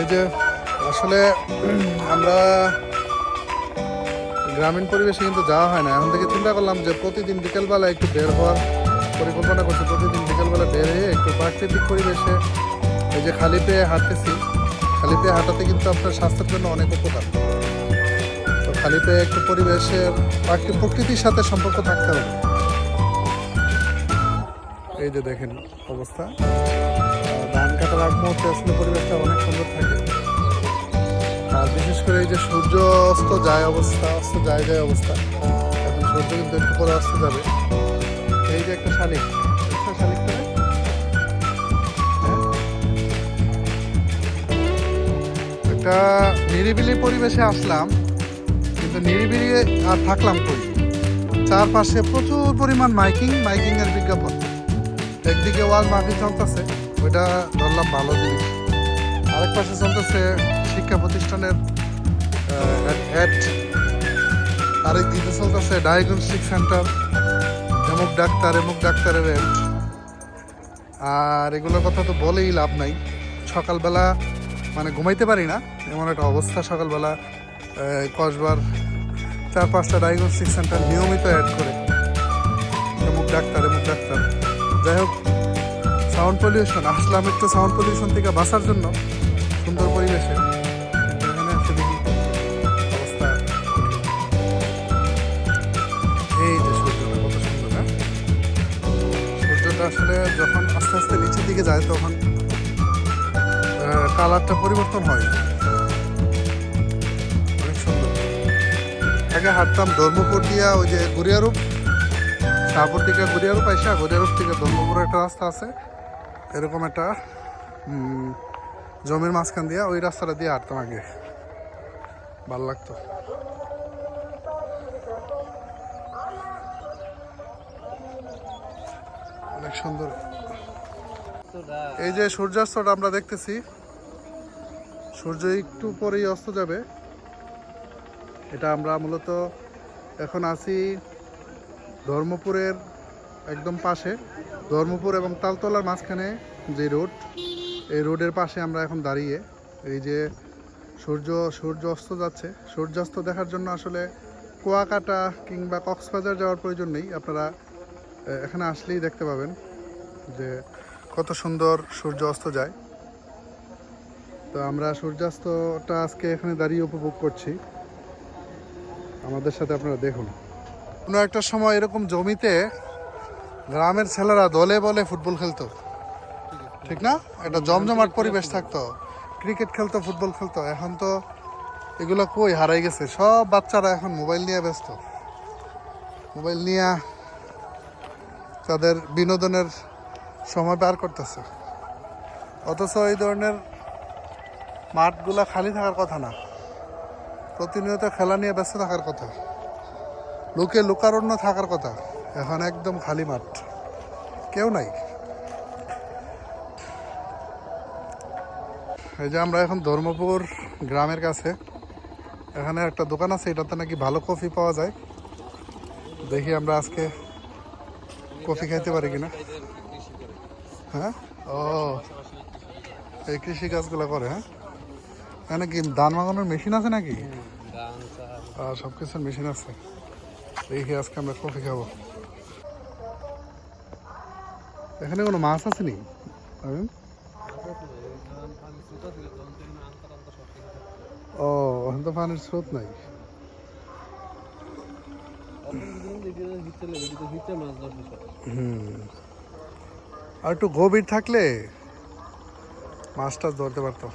এই যে আসলে আমরা গ্রামীণ পরিবেশে কিন্তু যাওয়া হয় না। এখন থেকে চিন্তা করলাম যে প্রতিদিন বিকেলবেলা একটু বের হওয়ার পরিকল্পনা করছি। প্রতিদিন বিকেলবেলা বের হয়ে একটু প্রাকৃতিক পরিবেশে এই যে খালি পেয়ে হাঁটতেছি। খালি পেয়ে হাঁটাতে কিন্তু আপনার স্বাস্থ্যের জন্য অনেক উপকার। তো খালি পেয়ে একটু পরিবেশের প্রকৃতির সাথে সম্পর্ক থাকতে হবে। এই যে দেখেন অবস্থা। ধান মুহূর্তে আসলে পরিবেশটা অনেক সুন্দর থাকে। আর বিশেষ করে এই যে সূর্য অস্ত যায় অবস্থা অস্ত যায় যায় অবস্থা, এখন সূর্য কিন্তু একটু পরে অস্ত যাবে। এই যে একটা শালিক শালিকটা? হ্যাঁ? একটা নিরিবিলি পরিবেশে আসলাম, কিন্তু নিরিবিলি আর থাকলাম কই? চারপাশে প্রচুর পরিমাণ মাইকিং মাইকিং এর বিজ্ঞাপন। একদিকে ওয়াল মাহফিল চলতেছে ওইটা ধরলাম ভালো জিনিস আরেক পাশে চলতেছে শিক্ষা প্রতিষ্ঠানের অ্যাড আরেক দিকে চলতেছে ডায়াগনস্টিক সেন্টার এমুক ডাক্তার এমুক ডাক্তারের অ্যাড আর এগুলোর কথা তো বলেই লাভ নাই। সকালবেলা মানে ঘুমাইতে পারি না, এমন একটা অবস্থা সকালবেলা কসবার চার পাঁচটা ডায়াগনস্টিক সেন্টার নিয়মিত অ্যাড করে। এমুক ডাক্তার এমুক ডাক্তার। যাই হোক সাউন্ড পলিউশন আসলাম একটু সাউন্ড পলিউশন থেকে বাঁচার জন্য। সুন্দর পরিবেশে। এখানে দেখি অবস্থা। এই যে সূর্যটা, কত সুন্দর হ্যাঁ? সূর্যটা আসলে যখন আস্তে আস্তে নিচের দিকে যায়, তখন কালারটা পরিবর্তন হয়। অনেক সুন্দর। আগে হাঁটতাম ধর্মপুর দিয়া ওই যে গুড়িয়ারূপ শাহপুর থেকে গড়িয়ারূপ আইসা গড়িয়ারূপ থেকে ধর্মপুরের একটা রাস্তা আছে। এরকম একটা জমির মাঝখান দিয়ে ওই রাস্তাটা দিয়ে হাঁটতাম আগে। ভালো লাগতো। অনেক সুন্দর। এই যে সূর্যাস্তটা আমরা দেখতেছি, সূর্য একটু পরেই অস্ত যাবে। এটা আমরা মূলত এখন আছি ধর্মপুরের একদম পাশে, ধর্মপুর এবং তালতলার মাঝখানে যে রোড, এই রোডের পাশে আমরা এখন দাঁড়িয়ে, এই যে সূর্য সূর্য অস্ত যাচ্ছে। সূর্যাস্ত দেখার জন্য আসলে কুয়াকাটা কিংবা কক্সবাজার যাওয়ার প্রয়োজন নেই। আপনারা এখানে আসলেই দেখতে পাবেন যে কত সুন্দর সূর্য অস্ত যায়। তো আমরা সূর্যাস্তটা আজকে এখানে দাঁড়িয়ে উপভোগ করছি। আমাদের সাথে আপনারা দেখুন। কোনো একটা সময় এরকম জমিতে গ্রামের ছেলেরা দলে বলে ফুটবল খেলতো। ঠিক না? একটা জমজমাট পরিবেশ থাকতো। ক্রিকেট খেলতো, ফুটবল খেলতো। এখন তো এগুলো কই হারাই গেছে? সব বাচ্চারা এখন মোবাইল নিয়ে ব্যস্ত। মোবাইল নিয়ে তাদের বিনোদনের সময় পার করতেছে। অথচ এই ধরনের মাঠগুলা খালি থাকার কথা না। প্রতিনিয়ত খেলা নিয়ে ব্যস্ত থাকার কথা। লোকে লোকারণ্য থাকার কথা। এখন একদম খালি মাঠ। কেউ নাই। এই যে আমরা এখন ধর্মপুর গ্রামের কাছে। এখানে একটা দোকান আছে এটাতে নাকি ভালো কফি পাওয়া যায়। দেখি আমরা আজকে কফি খাইতে পারি কিনা। হ্যাঁ? ও এই কৃষি কাজগুলো করে হ্যাঁ? এখানে কি ধান মাগানোর মেশিন আছে নাকি? আর সব কিছুর মেশিন আছে। দেখি আজকে আমরা কফি খাব। এখানে কোনো মাছ আছে নি? ও ওখানে তো পানির স্রোত নাই। আর একটু গভীর থাকলে মাছটা ধরতে পারতো